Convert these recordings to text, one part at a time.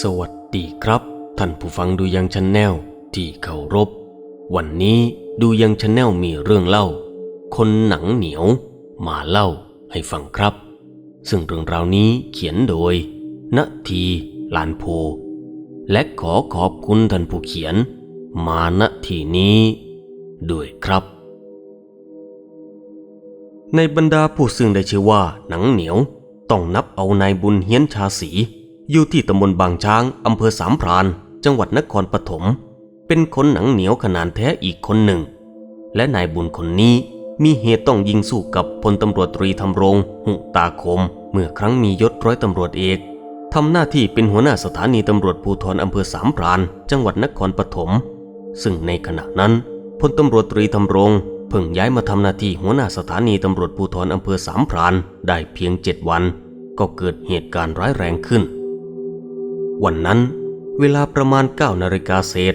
สวัสดีครับ ท่านผู้ฟังดูยังชนแนลที่เคารพ วันนี้ดูยังชนแนลมีเรื่องเล่า คนหนังเหนียวมาเล่าให้ฟังครับ ซึ่งเรื่องราวนี้เขียนโดยณทีลานโพ และขอขอบคุณท่านผู้เขียน มาณทีนี้ ด้วยครับ ในบรรดาผู้ซึ่งได้ชื่อว่าหนังเหนียว ต้องนับเอานายบุญเฮียนชาสี อยู่ที่ตำบลบางช้างอำเภอสามพราน จังหวัดนครปฐม เป็นคนหนังเหนียวขนาดแท้อีกคนหนึ่ง และนายบุญคนนี้มีเหตุต้องยิงสู้กับพลตำรวจตรีธำรง หุตาคม เมื่อครั้งมียศร้อยตำรวจเอกทำหน้าที่เป็นหัวหน้าสถานีตำรวจภูธรอำเภอสามพราน จังหวัดนครปฐม ซึ่งในขณะนั้นพลตำรวจตรีธำรงเพิ่งย้ายมาทำหน้าที่หัวหน้าสถานีตำรวจภูธรอำเภอสามพรานได้เพียงเจ็ดวัน ก็เกิดเหตุการณ์ร้ายแรงขึ้น วันนั้น เวลาประมาณ9นาฬิกาเศษ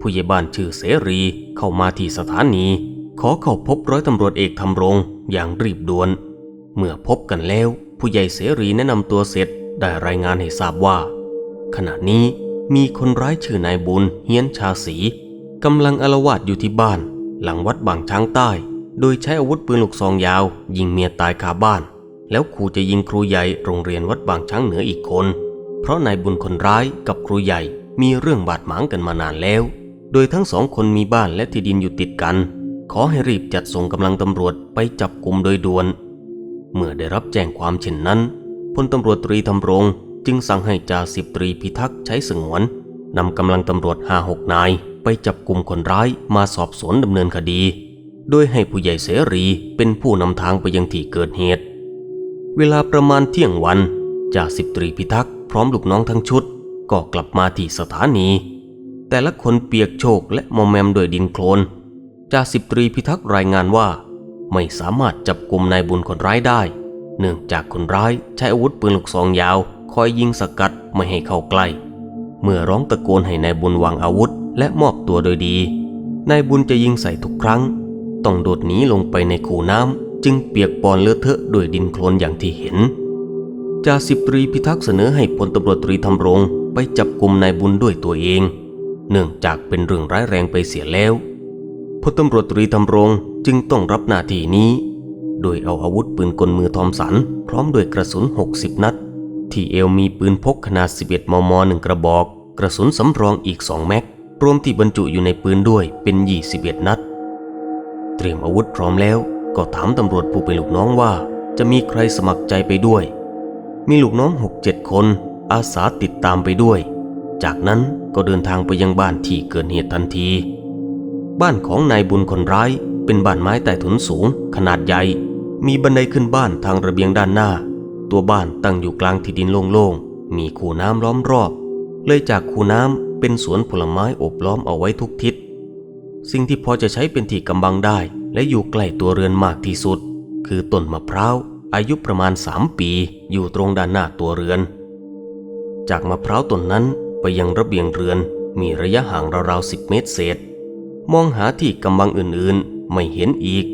ผู้ใหญ่บ้านชื่อเสรีเข้ามาที่สถานี ขอเข้าพบร้อยตำรวจเอกทำรงอย่างรีบด่วน เมื่อพบกันแล้ว ผู้ใหญ่เสรีแนะนำตัวเสร็จได้รายงานให้ทราบว่า ขณะนี้มีคนร้ายชื่อนายบุญเฮียนชาสีกำลังอาวาสอยู่ที่บ้าน หลังวัดบางช้างใต้ โดยใช้อาวุธปืนลูกซองยาว ยิงเมียตายคาบ้าน แล้วขู่จะยิงครูใหญ่โรงเรียนวัดบางช้างเหนืออีกคน เพราะนายบุญคนร้ายกับครูใหญ่มีเรื่องบาดหมางกันมานานแล้ว โดยทั้งสองคนมีบ้านและที่ดินอยู่ติดกัน ขอให้รีบจัดส่งกำลังตำรวจไปจับกลุ่มโดยด่วน เมื่อได้รับแจ้งความเช่นนั้นพลตำรวจตรีธำรง จึงสั่งให้จ่าสิบตรีพิทักษ์ใช้สงวนนำกำลังตำรวจห้าหกนายไปจับกลุ่มคนร้ายมาสอบสวนดำเนินคดี โดยให้ผู้ใหญ่เสรีเป็นผู้นำทางไปยังที่เกิดเหตุ เวลาประมาณเที่ยงวันจ่าสิบตรีพิทักษ์ ร้อมลูกน้องทั้งชุด ก็กลับมาที่สถานี แต่ละคนเปียกโชกและมอมแมมด้วยดินโคลนจ่าสิบตรีพิทักษ์รายงานว่า ไม่สามารถจับกลุ่มนายบุญคนร้ายได้ เนื่องจากคนร้ายใช้อาวุธปืนลูกซองยาว คอยยิงสกัดไม่ให้เข้าใกล้ เมื่อร้องตะโกนให้นายบุญวางอาวุธ และมอบตัวโดยดีนายบุญจะยิงใส่ทุกครั้ง ต้องโดดหนีลงไปในคูน้ำจึงเปียกปอนเลอะเทอะด้วยดินโคลนอย่างที่เห็น จ่าสิบตรีพิทักษ์เสนอให้พลตำรวจตรีธำรง ไปจับกลุ่มนายบุญด้วยตัวเอง เนื่องจากเป็นเรื่องร้ายแรงไปเสียแล้วพลตำรวจตรีธำรงจึงต้องรับหน้าที่นี้ โดยเอาอาวุธปืนกลมือทอมสัน พร้อมด้วยกระสุน 60 นัด ที่เอวมีปืนพกขนาด 11 มมหนึ่งกระบอก กระสุนสำรองอีก 2 แม็ก รวมที่บรรจุอยู่ในปืนด้วยเป็น 21 นัด เตรียมอาวุธพร้อมแล้ว ก็ถามตำรวจผู้เป็นลูกน้องว่า จะมีใครสมัครใจไปด้วย มีลูกน้อง6-7คน อาสาติดตามไปด้วย จากนั้นก็เดินทางไปยังบ้านที่เกิดเหตุทันที บ้านของนายบุญคนร้ายเป็นบ้านไม้ใต้ถุนสูง ขนาดใหญ่ มีบันไดขึ้นบ้านทางระเบียงด้านหน้า ตัวบ้านตั้งอยู่กลางที่ดินโล่งๆ มีคูน้ำล้อมรอบ เลยจากคูน้ำเป็นสวนผลไม้อบล้อมเอาไว้ทุกทิศ สิ่งที่พอจะใช้เป็นที่กำบังได้ และอยู่ใกล้ตัวเรือนมากที่สุด คือต้นมะพร้าว อายุประมาณ3ปีอยู่ตรงด้านหน้าตัวเรือน จากมะพร้าวต้นนั้นไปยังระเบียงเรือนมีระยะห่างราวๆ10เมตรเศษ มองหาที่กำบังอื่นๆไม่เห็นอีก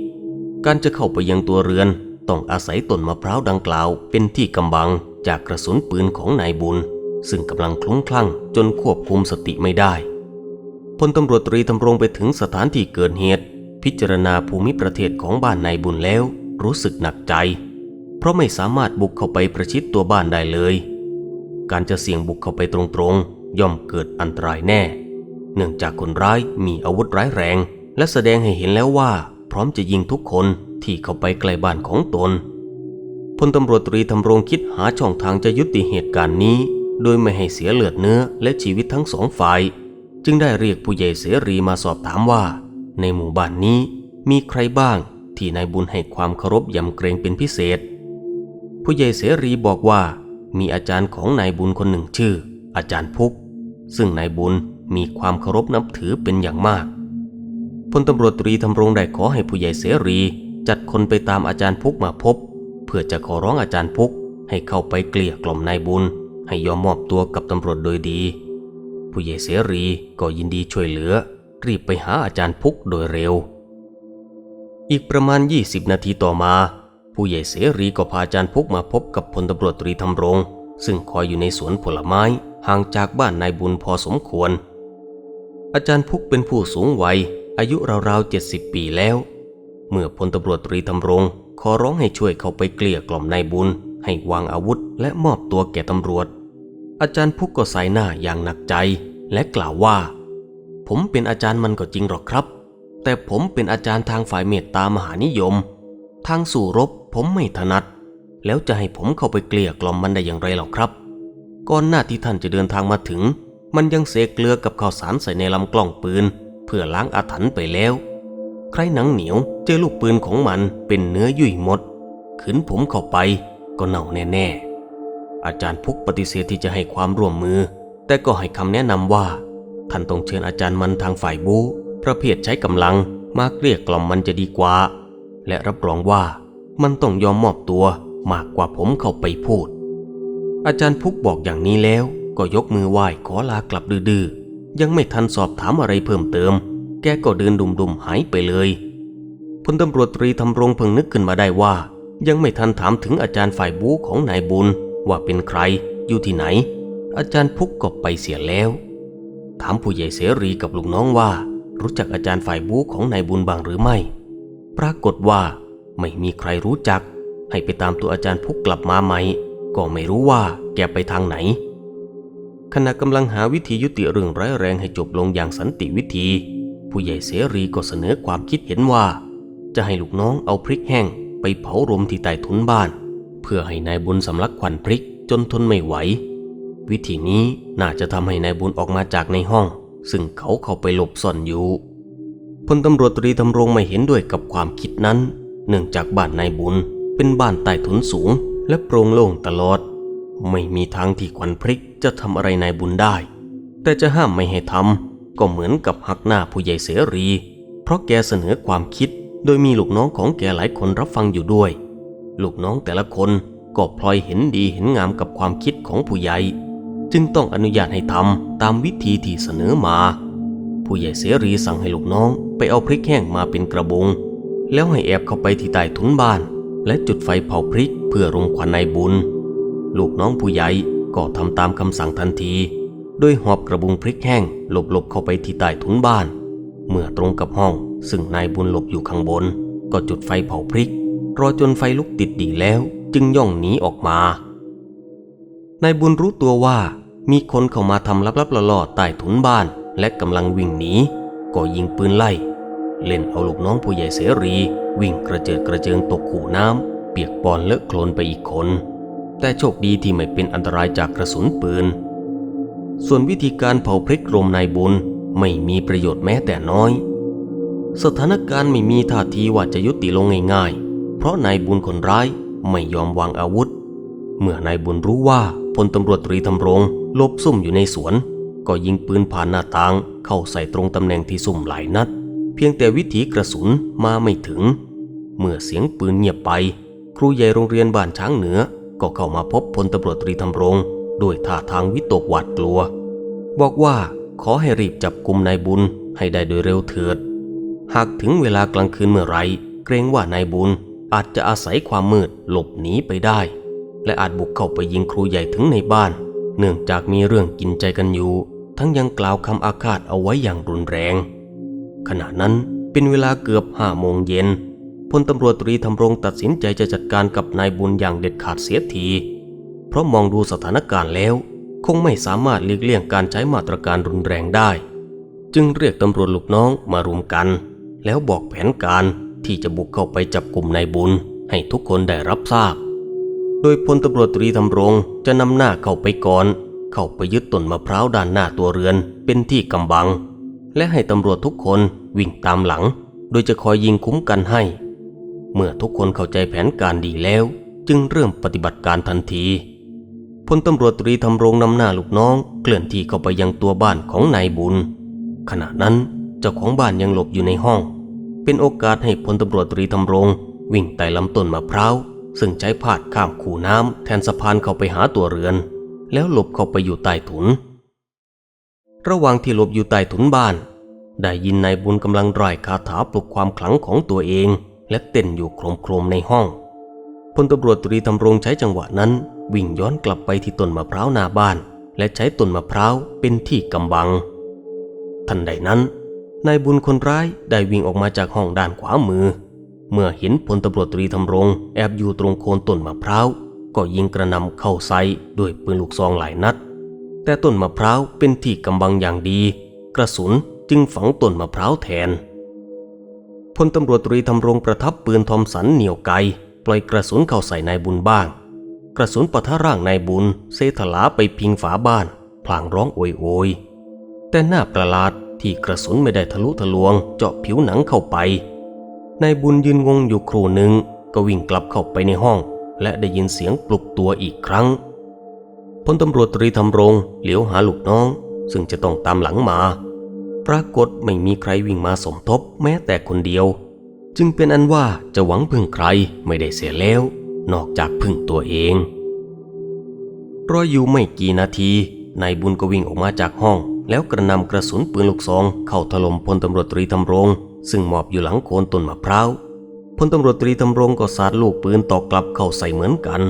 การจะเข้าไปยังตัวเรือนต้องอาศัยต้นมะพร้าวดังกล่าว เป็นที่กำบังจากกระสุนปืนของนายบุญ ซึ่งกำลังคลุ้มคลั่งจนควบคุมสติไม่ได้พลตำรวจตรีทำรงไปถึงสถานที่เกิดเหตุ พิจารณาภูมิประเทศของบ้านนายบุญแล้ว รู้สึกหนักใจ เพราะไม่สามารถบุกเข้าไปประชิดตัวบ้านได้เลย การจะเสี่ยงบุกเข้าไปตรงๆ ย่อมเกิดอันตรายแน่ เนื่องจากคนร้ายมีอาวุธร้ายแรง และแสดงให้เห็นแล้วว่า พร้อมจะยิงทุกคนที่เข้าไปใกล้บ้านของตนพลตำรวจตรีทำรงคิดหาช่องทางจะยุติเหตุการณ์นี้ โดยไม่ให้เสียเลือดเนื้อและชีวิตทั้งสองฝ่าย จึงได้เรียกผู้ใหญ่เสรีมาสอบถามว่า ในหมู่บ้านนี้มีใครบ้างที่นายบุญให้ความเคารพยำเกรงเป็นพิเศษ ผู้ใหญ่เสรีบอกว่ามีอาจารย์ของนายบุญคนหนึ่งชื่อ อาจารย์พุก ซึ่งนายบุญมีความเคารพนับถือเป็นอย่างมากพลตำรวจตรีทำรงได้ขอให้ผู้ใหญ่เสรีจัดคนไปตามอาจารย์พุกมาพบ เพื่อจะขอร้องอาจารย์พุกให้เข้าไปเกลี้ยกล่อมนายบุญ ให้ยอมมอบตัวกับตำรวจโดยดี ผู้ใหญ่เสรีก็ยินดีช่วยเหลือ รีบไปหาอาจารย์พุกโดยเร็ว อีกประมาณ 20 นาทีต่อมา ผู้ใหญ่เสรีก็พาอาจารย์พุกมาพบกับพลตำรวจตรีทำรมรง ซึ่งคอยอยู่ในสวนผลไม้ห่างจากบ้านนายบุญพอสมควร อาจารย์พุกเป็นผู้สูงวัย อายุราวๆเจ็ดสิบปีแล้ว เมื่อพลตำรวจตรีธำรง ขอร้องให้ช่วยเข้าไปเกลี้ยกล่อมนายบุญ ให้วางอาวุธและมอบตัวแก่ตำรวจ อาจารย์พุกก็ใส่หน้าอย่างหนักใจ และกล่าวว่า ผมเป็นอาจารย์มันก็จริงหรอกครับ แต่ผมเป็นอาจารย์ทางฝ่ายเมตตามหานิยม ทางสู่รบ ผมไม่ถนัด แล้วจะให้ผมเข้าไปเกลี้ยกล่อมมันได้อย่างไรหรอครับ ก่อนหน้าที่ท่านจะเดินทางมาถึง มันยังเสกเกลือกับข้าวสารใส่ในลำกล้องปืน เพื่อล้างอาถรรพ์ไปแล้ว ใครหนังเหนียวเจอลูกปืนของมันเป็นเนื้อยุ่ยหมด ขืนผมเข้าไปก็เน่าแน่ๆ อาจารย์พุกปฏิเสธที่จะให้ความร่วมมือ แต่ก็ให้คำแนะนำว่า ท่านต้องเชิญอาจารย์มันทางฝ่ายบูประเภทใช้กำลังมาเกลี้ยกล่อมมันจะดีกว่า และรับรองว่า มันต้องยอมมอบตัวมากกว่าผมเข้าไปพูด อาจารย์พุกบอกอย่างนี้แล้ว ก็ยกมือไหว้ขอลากลับดื้อๆยังไม่ทันสอบถามอะไรเพิ่มเติม แกก็เดินดุมๆหายไปเลยพลตำรวจตรีทำรงเพิ่งนึกขึ้นมาได้ว่า ยังไม่ทันถามถึงอาจารย์ฝ่ายบูของนายบุญ ว่าเป็นใคร อยู่ที่ไหน อาจารย์พุกก็ไปเสียแล้ว ถามผู้ใหญ่เสรีกับลูกน้องว่า รู้จักอาจารย์ฝ่ายบูของนายบุญบางหรือไม่ ปรากฏว่า ไม่มีใครรู้จัก ให้ไปตามตัวอาจารย์พุกกลับมาใหม่ ก็ไม่รู้ว่าแกไปทางไหน ขณะกำลังหาวิธียุติเรื่องร้ายแรงให้จบลงอย่างสันติวิธี ผู้ใหญ่เสรีก็เสนอความคิดเห็นว่า จะให้ลูกน้องเอาพริกแห้ง ไปเผารมที่ใต้ทุนบ้าน เพื่อให้นายบุญสำลักควันพริกจนทนไม่ไหว วิธีนี้น่าจะทำให้นายบุญออกมาจากในห้อง ซึ่งเขาเข้าไปหลบซ่อนอยู่พลตำรวจตรีทำรงไม่เห็นด้วยกับความคิดนั้น เนื่องจากบ้านนายบุญ เป็นบ้านใต้ถุนสูง และโปร่งโล่งตลอด ไม่มีทางที่ควันพริกจะทำอะไรนายบุญได้ แต่จะห้ามไม่ให้ทำก็เหมือนกับหักหน้าผู้ใหญ่เสรี เพราะแกเสนอความคิด โดยมีลูกน้องของแกหลายคนรับฟังอยู่ด้วย ลูกน้องแต่ละคนก็พลอยเห็นดีเห็นงามกับความคิดของผู้ใหญ่จึงต้องอนุญาตให้ทำตามวิธีที่เสนอมา ผู้ใหญ่เสรีสั่งให้ลูกน้องไปเอาพริกแห้งมาเป็นกระบุง แล้วให้แอบเข้าไปที่ใต้ทุนบ้าน และจุดไฟเผาพริกเพื่อรมควันนายบุญ ลูกน้องผู้ใหญ่ก็ทำตามคำสั่งทันทีโดยหอบกระบุงพริกแห้งหลบๆเข้าไปที่ใต้ทุนบ้าน เมื่อตรงกับห้องซึ่งนายบุญหลบอยู่ข้างบน ก็จุดไฟเผาพริก รอจนไฟลุกติดดีแล้ว จึงย่องหนีออกมานายบุญรู้ตัวว่ามีคนเข้ามาทำลับๆล่อๆใต้ถุนบ้าน และกำลังวิ่งหนีก็ยิงปืนไล่ เล่นเอาลูกน้องผู้ใหญ่เสรี วิ่งกระเจิดกระเจิงตกขู่น้ำ เปียกปอนเลอะโคลนไปอีกคน แต่โชคดีที่ไม่เป็นอันตรายจากกระสุนปืน ส่วนวิธีการเผาพริกรมนายบุญไม่มีประโยชน์แม้แต่น้อย สถานการณ์ไม่มีท่าทีว่าจะยุติลงง่ายๆ เพราะนายบุญคนร้ายไม่ยอมวางอาวุธ เมื่อนายบุญรู้ว่าพลตำรวจตรีทำรงลบซุ่มอยู่ในสวน ก็ยิงปืนผ่านหน้าต่างเข้าใส่ตรงตำแหน่งที่ซุ่มหลายนัด เพียงแต่วิถีกระสุนมาไม่ถึง เมื่อเสียงปืนเงียบไป ครูใหญ่โรงเรียนบ้านช้างเหนือก็เข้ามาพบพลตำรวจตรีทำรงด้วยท่าทางวิตกหวาดกลัว บอกว่าขอให้รีบจับกลุ่มนายบุญให้ได้โดยเร็วเถิด หากถึงเวลากลางคืนเมื่อไร เกรงว่านายบุญอาจจะอาศัยความมืดหลบหนีไปได้ และอาจบุกเข้าไปยิงครูใหญ่ถึงในบ้าน เนื่องจากมีเรื่องกินใจกันอยู่ ทั้งยังกล่าวคำอาฆาตเอาไว้อย่างรุนแรง ขณะนั้นเป็นเวลาเกือบห้าโมงเย็นพลตำรวจตรีทำรงตัดสินใจจะจัดการกับนายบุญอย่างเด็ดขาดเสียที เพราะมองดูสถานการณ์แล้ว คงไม่สามารถหลีกเลี่ยงการใช้มาตรการรุนแรงได้ จึงเรียกตำรวจลูกน้องมารวมกัน แล้วบอกแผนการที่จะบุกเข้าไปจับกลุ่มนายบุญให้ทุกคนได้รับทราบ โดยพลตำรวจตรีทำรงจะนำหน้าเข้าไปก่อน เข้าไปยึดต้นมะพร้าวด้านหน้าตัวเรือนเป็นที่กำบัง และให้ตำรวจทุกคน วิ่งตามหลัง โดยจะคอยยิงคุ้มกันให้ เมื่อทุกคนเข้าใจแผนการดีแล้ว จึงเริ่มปฏิบัติการทันทีพลตำรวจตรีทำรงนำหน้าลูกน้อง เคลื่อนที่เข้าไปยังตัวบ้านของนายบุญ ขณะนั้นเจ้าของบ้านยังหลบอยู่ในห้อง เป็นโอกาสให้พลตำรวจตรีทำรง วิ่งไต่ลำต้นมะพร้าวซึ่งใช้พาดข้ามคูน้ำแทนสะพานเข้าไปหาตัวเรือน แล้วหลบเข้าไปอยู่ใต้ถุน ระหว่างที่หลบอยู่ใต้ถุนบ้าน ได้ยินนายบุญกำลังร่ายคาถาปลุกความขลังของตัวเอง และเต้นอยู่โครมๆในห้องพลตำรวจตรีทำรงใช้จังหวะนั้น วิ่งย้อนกลับไปที่ต้นมะพร้าวหน้าบ้าน และใช้ต้นมะพร้าวเป็นที่กำบัง ทันใดนั้นนายบุญคนร้ายได้วิ่งออกมาจากห้องด้านขวามือ เมื่อเห็นพลตำรวจตรีธำรงแอบอยู่ตรงโคนต้นมะพร้าวก็ยิงกระนำเข้าใส่ด้วยปืนลูกซองหลายนัด แต่ต้นมะพร้าวเป็นที่กำบังอย่างดี กระสุน จึงฝังต้นมะพร้าวแทนพลตำรวจตรีธำรงประทับปืนทอมสันเหนียวไกปล่อยกระสุนเข้าใส่นายบุญบ้าง กระสุนปะทะร่างนายบุญเซถลาไปพิงฝาบ้าน พลางร้องโอยโอยแต่หน้าประหลาดที่กระสุนไม่ได้ทะลุทะลวงเจาะผิวหนังเข้าไปนายบุญยืนงงอยู่ครู่หนึ่งก็วิ่งกลับเข้าไปในห้อง และได้ยินเสียงปลุกตัวอีกครั้งพลตำรวจตรีธำรงเหลียวหาลูกน้อง ซึ่งจะต้องตามหลังมา รากฏไม่มีใครวิ่งมาสมทบแม้แต่คนเดียว จึงเป็นอันว่าจะหวังพึ่งใครไม่ได้เสียแล้ว นอกจากพึ่งตัวเองรออยู่ไม่กี่นาทีนายบุญก็วิ่งออกมาจากห้อง แล้วกระนำกระสุนปืนลูกซอง เข้าถล่มพลตำรวจตรีธำรง ซึ่งหมอบอยู่หลังโคนต้นมะพร้าวพลตำรวจตรีธำรงก็สาดลูกปืนตอกกลับเข้าใส่เหมือนกัน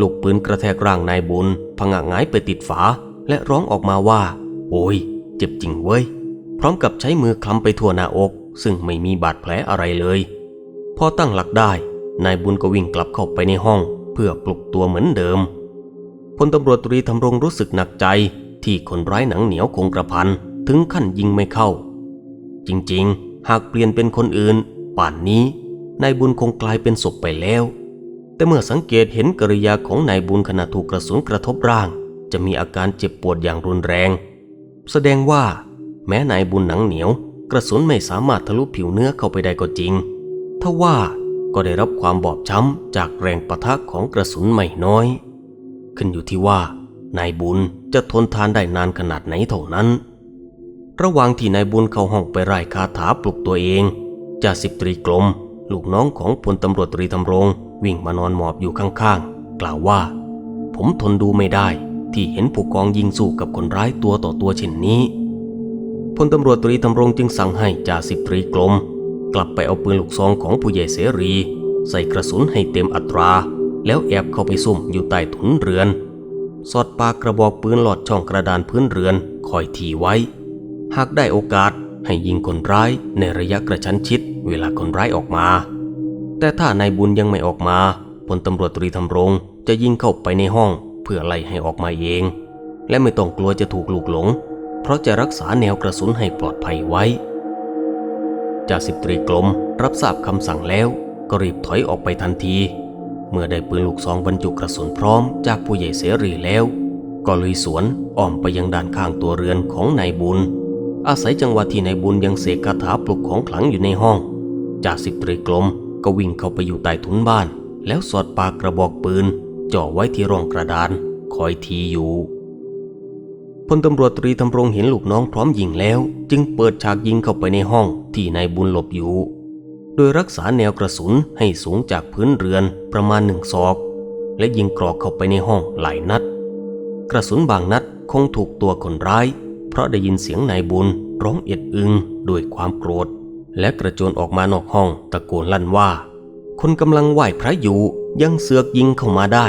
ลูกปืนกระแทกร่างนายบุญผงะหงายไปติดฝา และร้องออกมาว่า โอ้ย เจ็บจริงเว้ย ร้อมกับใช้มือคลำไปทั่วหน้าอก ซึ่งไม่มีบาดแผลอะไรเลย พอตั้งหลักได้ นายบุญก็วิ่งกลับเข้าไปในห้อง เพื่อปลุกตัวเหมือนเดิมพลตำรวจตรีธำรงรู้สึกหนักใจที่คนร้ายหนังเหนียวคงกระพันถึงขั้นยิงไม่เข้า จริงๆ หากเปลี่ยนเป็นคนอื่น ป่านนี้นายบุญคงกลายเป็นศพไปแล้ว แต่เมื่อสังเกตเห็นกริยาของนายบุญขณะถูกกระสุนกระทบร่าง จะมีอาการเจ็บปวดอย่างรุนแรง แสดงว่า แม้นายบุญหนังเหนียว กระสุนไม่สามารถทะลุผิวเนื้อเข้าไปได้ก็จริงทว่าก็ได้รับความบอบช้ำจากแรงปะทะของกระสุนไม่น้อย ขึ้นอยู่ที่ว่านายบุญจะทนทานได้นานขนาดไหนเท่านั้น ระหว่างที่นายบุญเข้าห้องไปไล่คาถาปลุกตัวเองจ่าสิบตรีกลม ลูกน้องของพลตำรวจตรีธำรง วิ่งมานอนหมอบอยู่ข้างๆ กล่าวว่า ผมทนดูไม่ได้ที่เห็นผู้กองยิงสู้กับคนร้ายตัวต่อตัวเช่นนี้ พลตำรวจตรีธำรงจึงสั่งให้จ่าสิบตรีกลม กลับไปเอาปืนลูกซองของผู้ใหญ่เสรี ใส่กระสุนให้เต็มอัตรา แล้วแอบเข้าไปซุ่มอยู่ใต้ถุนเรือน สอดปากกระบอกปืนหลอดช่องกระดานพื้นเรือนคอยทีไว้ หากได้โอกาสให้ยิงคนร้ายในระยะกระชั้นชิดเวลาคนร้ายออกมา แต่ถ้านายบุญยังไม่ออกมาพลตำรวจตรีธำรงจะยิงเข้าไปในห้องเพื่อไล่ให้ออกมาเอง และไม่ต้องกลัวจะถูกลูกหลง เพราะจะรักษาแนวกระสุนให้ปลอดภัยไว้จ่าสิบตรีกลมรับทราบคำสั่งแล้วก็รีบถอยออกไปทันที เมื่อได้ปืนลูกซองบรรจุกระสุนพร้อมจากผู้ใหญ่เสรีแล้ว ก็ลุยสวนอ้อมไปยังด้านข้างตัวเรือนของนายบุญ อาศัยจังหวะที่นายบุญยังเสกคาถาปลุกของขลังอยู่ในห้องจ่าสิบตรีกลมก็วิ่งเข้าไปอยู่ใต้ถุนบ้าน แล้วสอดปากกระบอกปืนจ่อไว้ที่ร่องกระดาน คอยทีอยู่ พลตำรวจตรีธำรงเห็นลูกน้องพร้อมยิงแล้ว จึงเปิดฉากยิงเข้าไปในห้องที่นายบุญหลบอยู่ โดยรักษาแนวกระสุนให้สูงจากพื้นเรือนประมาณหนึ่งศอก และยิงกรอกเข้าไปในห้องหลายนัด กระสุนบางนัดคงถูกตัวคนร้าย เพราะได้ยินเสียงนายบุญร้องเอ็ดอึงด้วยความโกรธ และกระโจนออกมานอกห้องตะโกนลั่นว่า คนกำลังไหว้พระอยู่ยังเสือกยิงเข้ามาได้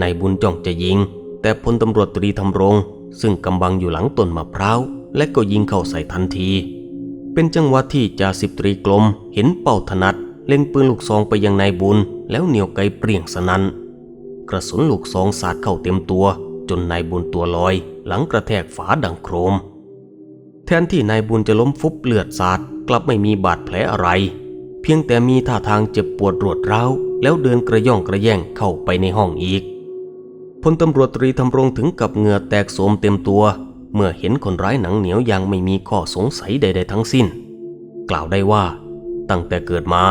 นายบุญจ้องจะยิง แต่พลตำรวจตรีธำรง ซึ่งกำบังอยู่หลังต้นมะพร้าว และก็ยิงเข้าใส่ทันที เป็นจังหวะที่จ่าสิบตรีกลม เห็นเป้าถนัด เล็งปืนลูกซองไปยังนายบุญ แล้วเหนียวไกเปรี่ยงสนันกระสุนลูกซองสาดเข้าเต็มตัว จนนายบุญตัวลอย หลังกระแทกฝาดังโครม แทนที่นายบุญจะล้มฟุบเลือดสาดกลับไม่มีบาดแผลอะไร เพียงแต่มีท่าทางเจ็บปวดรวดร้าวแล้วเดินกระย่องกระแย่งเข้าไปในห้องอีก พลตำรวจตรีทำรงถึงกับเหงื่อแตกโสมเต็มตัว เมื่อเห็นคนร้ายหนังเหนียวอย่างไม่มีข้อสงสัยใด ๆ ทั้งสิ้น กล่าวได้ว่า ตั้งแต่เกิดมา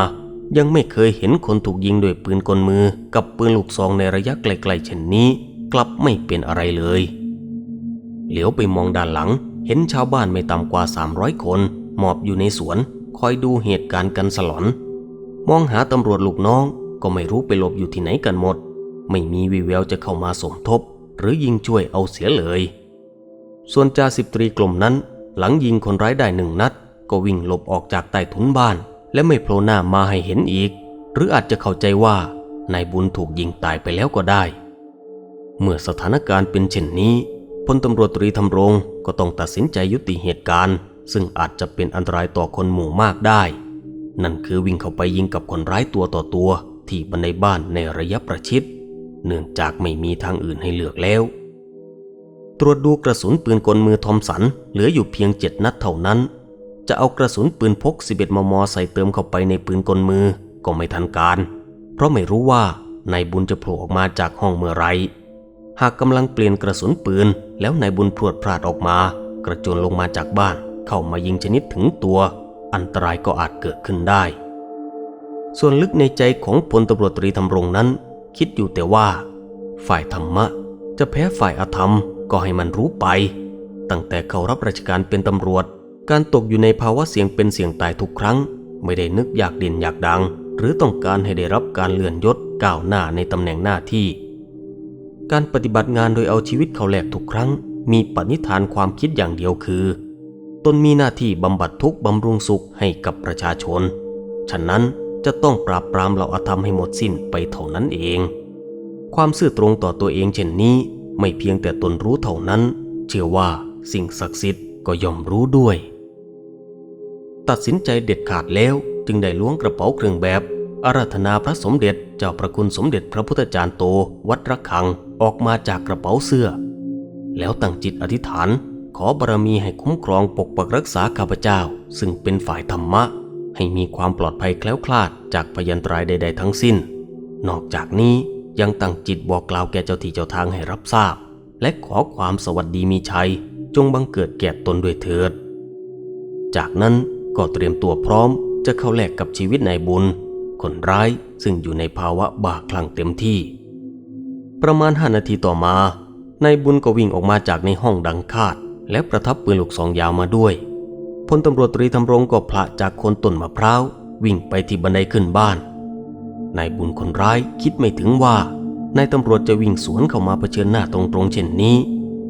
ยังไม่เคยเห็นคนถูกยิงด้วยปืนกลมือกับปืนลูกซองในระยะไกลๆเช่นนี้ กลับไม่เป็นอะไรเลย เหลียวไปมองด้านหลัง เห็นชาวบ้านไม่ต่ำกว่า 300 คน หมอบอยู่ในสวน คอยดูเหตุการณ์กันสลอน มองหาตำรวจลูกน้องก็ไม่รู้ไปหลบอยู่ที่ไหนกันหมด ไม่มีวีแววจะเข้ามาสมทบ หรือยิงช่วยเอาเสียเลย ส่วนจ่าสิบตรีกลมนั้น หลังยิงคนร้ายได้หนึ่งนัด ก็วิ่งหลบออกจากใต้ถุนบ้าน และไม่โผล่หน้ามาให้เห็นอีก หรืออาจจะเข้าใจว่านายบุญถูกยิงตายไปแล้วก็ได้ เมื่อสถานการณ์เป็นเช่นนี้พลตำรวจตรีธำรงก็ต้องตัดสินใจยุติเหตุการณ์ ซึ่งอาจจะเป็นอันตรายต่อคนหมู่มากได้ นั่นคือวิ่งเข้าไปยิงกับคนร้ายตัวต่อตัวที่บันไดบ้านในระยะประชิด เนื่องจากไม่มีทางอื่นให้เลือกแล้ว ตรวจดูกระสุนปืนกลมือทอมสัน เหลืออยู่เพียงเจ็ดนัดเท่านั้น จะเอากระสุนปืนพก 11 มม ใส่เติมเข้าไปในปืนกลมือก็ไม่ทันการ เพราะไม่รู้ว่านายบุญจะโผล่ออกมาจากห้องเมื่อไร หากกำลังเปลี่ยนกระสุนปืน แล้วนายบุญพรวดพลาดออกมา กระโจนลงมาจากบ้าน เข้ามายิงชนิดถึงตัว อันตรายก็อาจเกิดขึ้นได้ ส่วนลึกในใจของพลตำรวจตรีธำรงนั้น คิดอยู่แต่ว่า ฝ่ายธรรมะจะแพ้ฝ่ายอธรรมก็ให้มันรู้ไป ตั้งแต่เขารับราชการเป็นตำรวจ การตกอยู่ในภาวะเสี่ยงเป็นเสี่ยงตายทุกครั้ง ไม่ได้นึกอยากเด่นอยากดัง หรือต้องการให้ได้รับการเลื่อนยศก้าวหน้าในตำแหน่งหน้าที่ การปฏิบัติงานโดยเอาชีวิตเขาแลกทุกครั้ง มีปณิธานความคิดอย่างเดียวคือ ตนมีหน้าที่บำบัดทุกข์บำรุงสุขให้กับประชาชน ฉะนั้น จะต้องปราบปรามเหล่าอาธรรมให้หมดสิ้นไปเท่านั้นเอง ความซื่อตรงต่อตัวเองเช่นนี้ ไม่เพียงแต่ตนรู้เท่านั้น เชื่อว่าสิ่งศักดิ์สิทธิ์ก็ย่อมรู้ด้วย ตัดสินใจเด็ดขาดแล้วจึงได้ล้วงกระเป๋าเครื่องแบบอาราธนาพระสมเด็จเจ้าประคุณสมเด็จพระพุทธจารย์โต วัดระฆังออกมาจากกระเป๋าเสื้อ แล้วตั้งจิตอธิษฐาน ขอบารมีให้คุ้มครองปกปักรักษาข้าพเจ้า ซึ่งเป็นฝ่ายธรรมะ ให้มีความปลอดภัยแคล้วคลาดจากพยันตรายใด ๆ ทั้งสิ้น นอกจากนี้ยังตั้งจิตบอกกล่าวแก่เจ้าที่เจ้าทางให้รับทราบ และขอความสวัสดีมีชัย จงบังเกิดแก่ตนด้วยเถิด จากนั้นก็เตรียมตัวพร้อมจะเข้าแลกกับชีวิตนายบุญ คนร้ายซึ่งอยู่ในภาวะบาคลั่งเต็มที่ ประมาณห้านาทีต่อมานายบุญก็วิ่งออกมาจากในห้องดังคาด และประทับปืนลูกซองยาวมาด้วย พลตำรวจตรีธำรงก็พละจากคนต้นมะพร้าววิ่งไปที่บันไดขึ้นบ้านนายบุญคนร้ายคิดไม่ถึงว่านายตำรวจจะวิ่งสวนเข้ามาเผชิญหน้าตรงๆเช่นนี้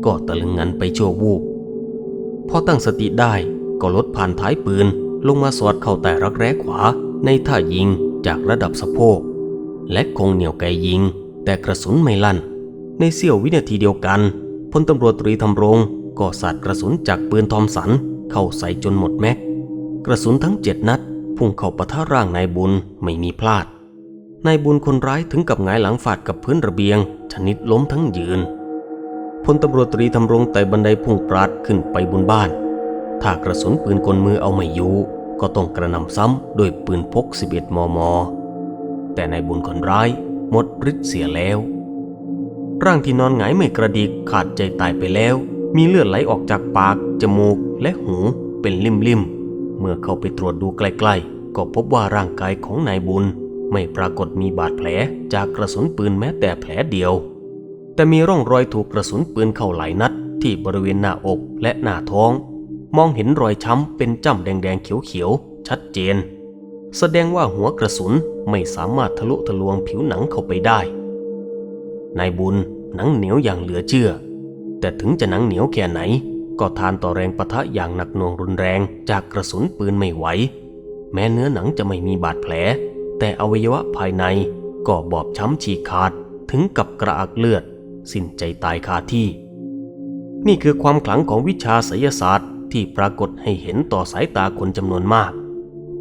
ก็ตะลึงงันไปชั่ววูบพอตั้งสติได้ก็ลดผ่านท้ายปืนลงมาสอดเข้าแต่รักแร้ขวาในท่ายิงจากระดับสะโพก และคงเหนี่ยวไกยิง แต่กระสุนไม่ลั่น ในเสี้ยววินาทีเดียวกันพลตำรวจตรีธำรงก็สาดกระสุนจากปืนทอมสัน เข้าใส่จนหมดแม็ก กระสุนทั้งเจ็ดนัด พุ่งเข้าปะทะร่างนายบุญไม่มีพลาด นายบุญคนร้ายถึงกับหงายหลังฟาดกับพื้นระเบียง ชนิดล้มทั้งยืนพลตำรวจตรีทำรงไต่บันไดพุ่งปราดขึ้นไปบนบ้าน ถ้ากระสุนปืนกลมือเอาไม่อยู่ ก็ต้องกระนำซ้ำด้วยปืนพก 11 มม แต่นายบุญคนร้ายหมดฤทธิ์เสียแล้ว ร่างที่นอนหงายไม่กระดิกขาดใจตายไปแล้ว มีเลือดไหลออกจากปาก จมูก และหูเป็นลิ่มๆ เมื่อเข้าไปตรวจดูใกล้ๆ ก็พบว่าร่างกายของนายบุญ ไม่ปรากฏมีบาดแผลจากกระสุนปืนแม้แต่แผลเดียว แต่มีร่องรอยถูกกระสุนปืนเข้าหลายนัด ที่บริเวณหน้าอกและหน้าท้อง มองเห็นรอยช้ำเป็นจ้ำแดงๆเขียวๆ ชัดเจน แสดงว่าหัวกระสุนไม่สามารถทะลุทะลวงผิวหนังเข้าไปได้ นายบุญหนังเหนียวอย่างเหลือเชื่อ แต่ถึงจะหนังเหนียวแค่ไหน ก็ทานต่อแรงปะทะอย่างหนักหน่วงรุนแรงจากกระสุนปืนไม่ไหว แม้เนื้อหนังจะไม่มีบาดแผล แต่อวัยวะภายในก็บอบช้ำฉีกขาดถึงกับกระอักเลือด สิ้นใจตายคาที่ นี่คือความขลังของวิชาไสยศาสตร์ที่ปรากฏให้เห็นต่อสายตาคนจำนวนมาก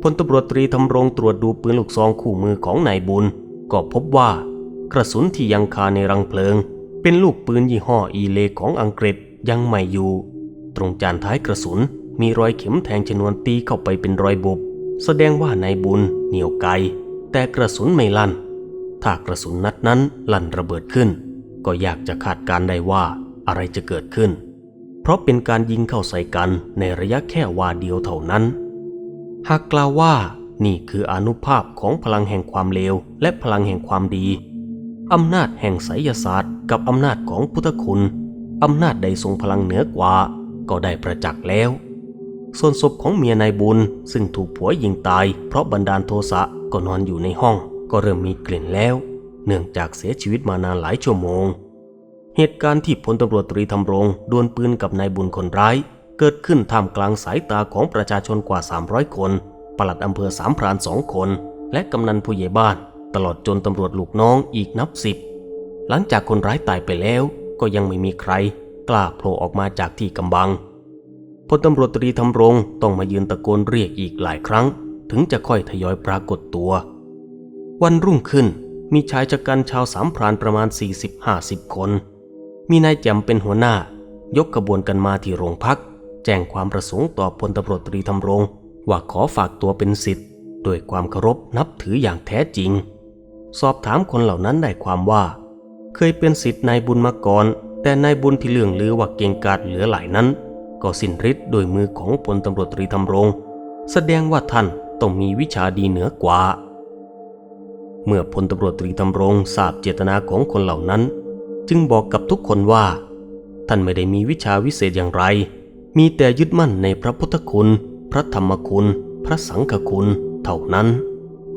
พลตำรวจตรีทำรงตรวจดูปืนลูกซองคู่มือของนายบุญ ก็พบว่ากระสุนที่ยังคาในรังเพลิง เป็นลูกปืนยี่ห้ออีเลของอังกฤษยังไม่อยู่ ตรงจานท้ายกระสุน มีรอยเข็มแทงชนวนตีเข้าไปเป็นรอยบุบ แสดงว่านายบุญเหนียวไกลแต่กระสุนไม่ลั่น ถ้ากระสุนนัดนั้นลั่นระเบิดขึ้น ก็อยากจะคาดการได้ว่าอะไรจะเกิดขึ้น เพราะเป็นการยิงเข้าใส่กันในระยะแค่วาเดียวเท่านั้น หากกล่าวว่านี่คืออนุภาพของพลังแห่งความเลวและพลังแห่งความดี อำนาจแห่งไสยศาสตร์ กับอำนาจของพุทธคุณ อำนาจใดทรงพลังเหนือกว่า ก็ได้ประจักษ์แล้ว ส่วนศพของเมียนายบุญซึ่งถูกผัวยิงตาย เพราะบันดาลโทสะก็นอนอยู่ในห้อง ก็เริ่มมีกลิ่นแล้ว เนื่องจากเสียชีวิตมานานหลายชั่วโมง เหตุการณ์ที่พลตำรวจตรีทำรงดวลปืนกับนายบุญคนร้าย เกิดขึ้นท่ามกลางสายตาของประชาชนกว่า 300 คนปลัดอำเภอสามพรานสองคน และกำนันผู้ใหญ่บ้าน ตลอดจนตำรวจลูกน้องอีกนับสิบหลังจากคนร้ายตายไปแล้วก็ยังไม่มีใคร กล้าโผล่ออกมาจากที่กำบังพลตำรวจตรีทำรงต้องมายืนตะโกนเรียกอีกหลายครั้ง ถึงจะค่อยทยอยปรากฏตัว วันรุ่งขึ้นมีชายชะกันชาวสามพรานประมาณ 40-50 คน มีนายแจ่มเป็นหัวหน้ายกขบวนกันมาที่โรงพัก แจ้งความประสงค์ต่อพลตำรวจตรีทำรง ว่าขอฝากตัวเป็นสิทธิ์โดยความเคารพนับถืออย่างแท้จริง สอบถามคนเหล่านั้นได้ความว่า เคยเป็นสิทธิ์นายบุญมาก่อน แต่นายบุญที่เลื่องลือว่าเก่งกาจเหลือหลายนั้น ก็สิ้นฤทธิ์โดยมือของพลตำรวจตรีทำรมรง แสดงว่าท่านต้องมีวิชาดีเหนือกว่า เมื่อพลตำรวจตรีทำรงทราบเจตนาของคนเหล่านั้น จึงบอกกับทุกคนว่า ท่านไม่ได้มีวิชาวิเศษอย่างไร มีแต่ยึดมั่นในพระพุทธคุณ พระธรรมคุณ พระสังฆคุณ เท่านั้น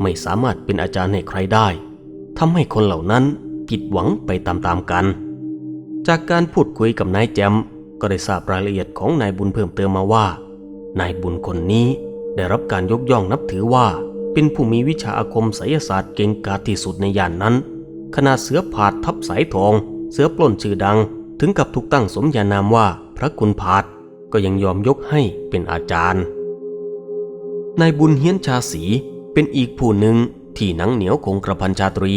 ไม่สามารถเป็นอาจารย์ให้ใครได้ทำให้คนเหล่านั้นผิดหวังไปตามๆกัน จากการพูดคุยกับนายแจมก็ได้ทราบรายละเอียดของนายบุญเพิ่มเติมมาว่า นายบุญคนนี้ได้รับการยกย่องนับถือว่า เป็นผู้มีวิชาอาคมไสยศาสตร์เก่งกาจที่สุดในย่านนั้นขนาดเสือผาดทับสายทอง เสือปล้นชื่อดัง ถึงกับถูกตั้งสมญานามว่าพระคุณผาดก็ยังยอมยกให้เป็นอาจารย์ นายบุญเฮียนชาสีเป็นอีกผู้หนึ่งที่หนังเหนียวคงกระพันชาตรี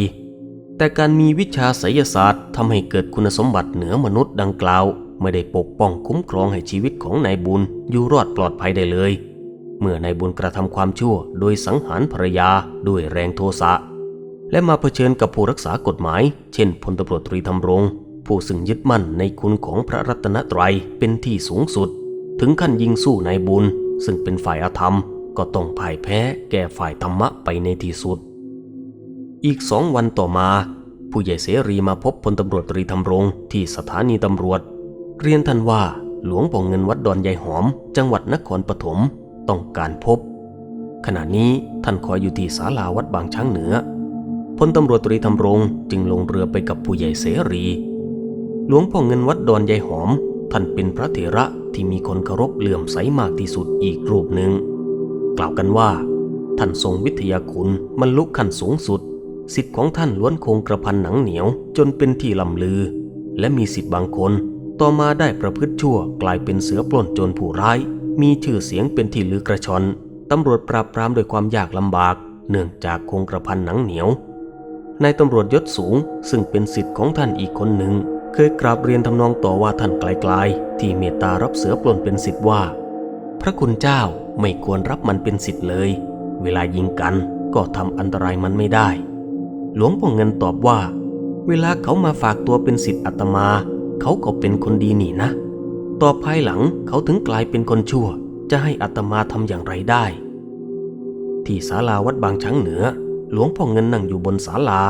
แต่การมีวิชาไสยศาสตร์ทำให้เกิดคุณสมบัติเหนือมนุษย์ดังกล่าว ไม่ได้ปกป้องคุ้มครองให้ชีวิตของนายบุญอยู่รอดปลอดภัยได้เลย เมื่อนายบุญกระทำความชั่ว โดยสังหารภรรยาด้วยแรงโทสะ และมาเผชิญกับผู้รักษากฎหมาย เช่นพลตำรวจตรีธำรง ผู้ซึ่งยึดมั่นในคุณของพระรัตนตรัยเป็นที่สูงสุด ถึงขั้นยิงสู้นายบุญ ซึ่งเป็นฝ่ายอาธรรม ก็ต้องพ่ายแพ้แก่ฝ่ายธรรมะไปในที่สุด อีกสองวันต่อมา ผู้ใหญ่เสรีมาพบพลตำรวจตรีธำรงที่สถานีตำรวจ เรียนท่านว่าหลวงป่องเงินวัดดอนยายหอม จังหวัดนครปฐมต้องการพบ ขณะนี้ท่านคอยอยู่ที่ศาลาวัดบางช้างเหนือพลตำรวจตรีธำรงจึงลงเรือไปกับผู้ใหญ่เสรี หลวงพ่อเงินวัดดอนยายหอม ท่านเป็นพระเถระที่มีคนเคารพเลื่อมใสมากที่สุดอีกรูปหนึ่ง กล่าวกันว่า ท่านทรงวิทยาคุณมันลุกขั้นสูงสุด สิทธิ์ของท่านล้วนคงกระพันหนังเหนียวจนเป็นที่ลำลือ และมีสิทธิ์บางคน ต่อมาได้ประพฤติชั่วกลายเป็นเสือปล้นโจรผู้ร้าย มีชื่อเสียงเป็นที่ลือกระชอนตำรวจปราบปรามด้วยความยากลำบาก เนื่องจากคงกระพันหนังเหนียวนายตำรวจยศสูง ซึ่งเป็นสิทธิ์ของท่านอีกคนหนึ่ง เคยกราบเรียนทำนองต่อว่าท่านไกลๆ ที่เมตตารับเสือปล้นเป็นสิทธิ์ว่า พระคุณเจ้าไม่ควรรับมันเป็นสิทธิ์เลย เวลายิงกันก็ทำอันตรายมันไม่ได้ หลวงพ่อเงินตอบว่า เวลาเขามาฝากตัวเป็นสิทธิ์อาตมา เขาก็เป็นคนดีนี่นะ ต่อภายหลังเขาถึงกลายเป็นคนชั่ว จะให้อาตมาทำอย่างไรได้ ที่ศาลาวัดบางช้างเหนือ หลวงพ่อเงินนั่งอยู่บนศาลา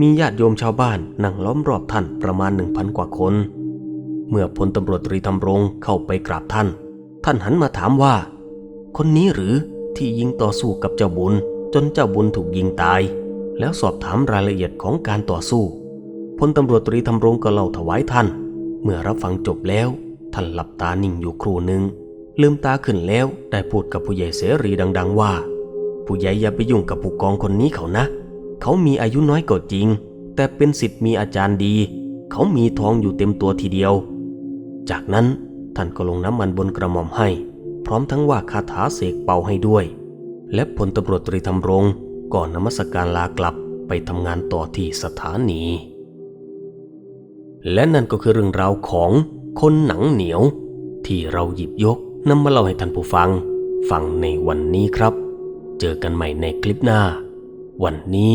มีญาติโยมชาวบ้านนั่งล้อมรอบท่านประมาณหนึ่งพันกว่าคน เมื่อพลตำรวจตรีทำรงเข้าไปกราบท่าน ท่านหันมาถามว่า คนนี้หรือที่ยิงต่อสู้กับเจ้าบุญจนเจ้าบุญถูกยิงตาย แล้วสอบถามรายละเอียดของการต่อสู้พลตำรวจตรีทำรงก็เล่าถวายท่าน เมื่อรับฟังจบแล้ว ท่านหลับตานิ่งอยู่ครู่หนึ่งลืมตาขึ้นแล้วได้พูดกับผู้ใหญ่เสรีดัง ๆ ว่า ผู้ใหญ่อย่าไปยุ่งกับผู้กองคนนี้เขานะ เขามีอายุน้อยก็จริง แต่เป็นสิทธิ์มีอาจารย์ดี เขามีทองอยู่เต็มตัวทีเดียว จากนั้นท่านก็ลงน้ำมันบนกระหม่อมให้ พร้อมทั้งว่าคาถาเสกเป่าให้ด้วย และพลตำรวจตรีทำรง ก่อนนมัสการลากลับไปทำงานต่อที่สถานี และนั่นก็คือเรื่องราวของคนหนังเหนียว ที่เราหยิบยกนำมาเล่าให้ท่านผู้ฟัง ฟังในวันนี้ครับ เจอกันใหม่ในคลิปหน้า วันนี้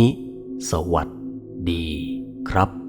สวัสดีครับ